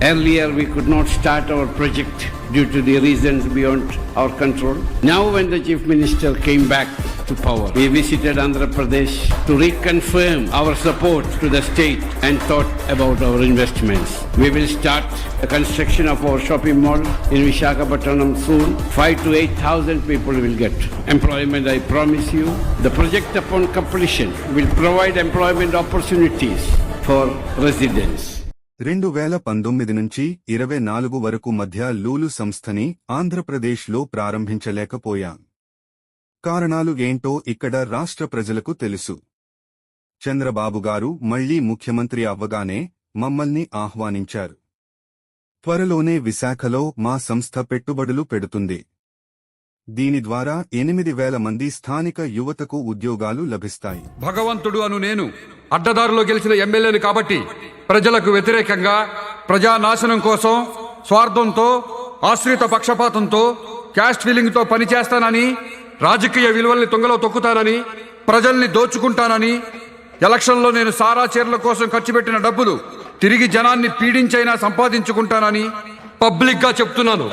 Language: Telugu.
Earlier, we could not start our project due to the reasons beyond our control. Now, when the Chief Minister came back to power, we visited Andhra Pradesh to reconfirm our support to the state and thought about our investments. We will start the construction of our shopping mall in Visakhapatnam soon. Five to eight thousand people will get employment, I promise you. The project upon completion will provide employment opportunities for residents. రెండు వేల పంతొమ్మిది నుంచి ఇరవై నాలుగు వరకు మధ్య లూలు సంస్థని ఆంధ్రప్రదేశ్లో ప్రారంభించలేకపోయాం. కారణాలు ఏంటో ఇక్కడ రాష్ట్ర ప్రజలకు తెలుసు. చంద్రబాబు గారు మళ్ళీ ముఖ్యమంత్రి అవ్వగానే మమ్మల్ని ఆహ్వానించారు. త్వరలోనే విశాఖలో మా సంస్థ పెట్టుబడులు పెడుతుంది. దీని ద్వారా ఎనిమిది వేల మంది స్థానిక యువతకు ఉద్యోగాలు లభిస్తాయి. భగవంతుడు అను నేను అడ్డదారిలో గెలిచిన ఎమ్మెల్యేను కాబట్టి ప్రజలకు వ్యతిరేకంగా ప్రజా నాశనం కోసం స్వార్థంతో ఆశ్రిత పక్షపాతంతో క్యాస్ట్ ఫీలింగ్తో పనిచేస్తానని రాజకీయ విలువల్ని తుంగలో తొక్కుతానని ప్రజల్ని దోచుకుంటానని ఎలక్షన్లో నేను సారా చీరల కోసం ఖర్చు పెట్టిన డబ్బులు తిరిగి జనాన్ని పీడించైనా సంపాదించుకుంటానని పబ్లిక్గా చెప్తున్నాను.